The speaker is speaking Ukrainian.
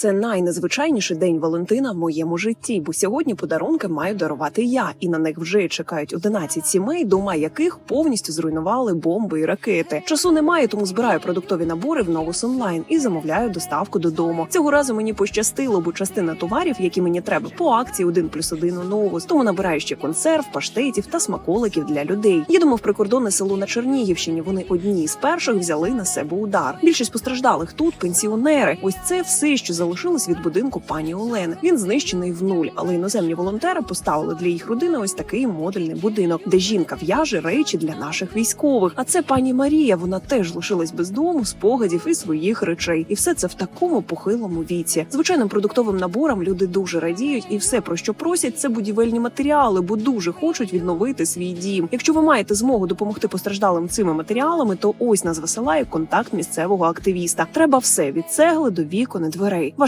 Це найнезвичайніший день Валентина в моєму житті, бо сьогодні подарунки маю дарувати я, і на них вже чекають 11 сімей, дома яких повністю зруйнували бомби і ракети. Часу немає, тому збираю продуктові набори в Новус онлайн і замовляю доставку додому. Цього разу мені пощастило, бо частина товарів, які мені треба, по акції 1 плюс 1 у Новус. Тому набираю ще консерв, паштетів та смаколиків для людей. Їдемо в прикордонне село на Чернігівщині. Вони одні з перших взяли на себе удар. Більшість постраждалих тут пенсіонери. Ось це все, що залишилось від будинку пані Олени. Він знищений в нуль, але іноземні волонтери поставили для їх родини ось такий модульний будинок, де жінка в'яже речі для наших військових. А це пані Марія. Вона теж лишилась без дому, спогадів і своїх речей. І все це в такому похилому віці. Звичайним продуктовим наборам люди дуже радіють, і все про що просять, це будівельні матеріали, бо дуже хочуть відновити свій дім. Якщо ви маєте змогу допомогти постраждалим цими матеріалами, то ось нас висилає контакт місцевого активіста. Треба все від цегли до вікон і дверей.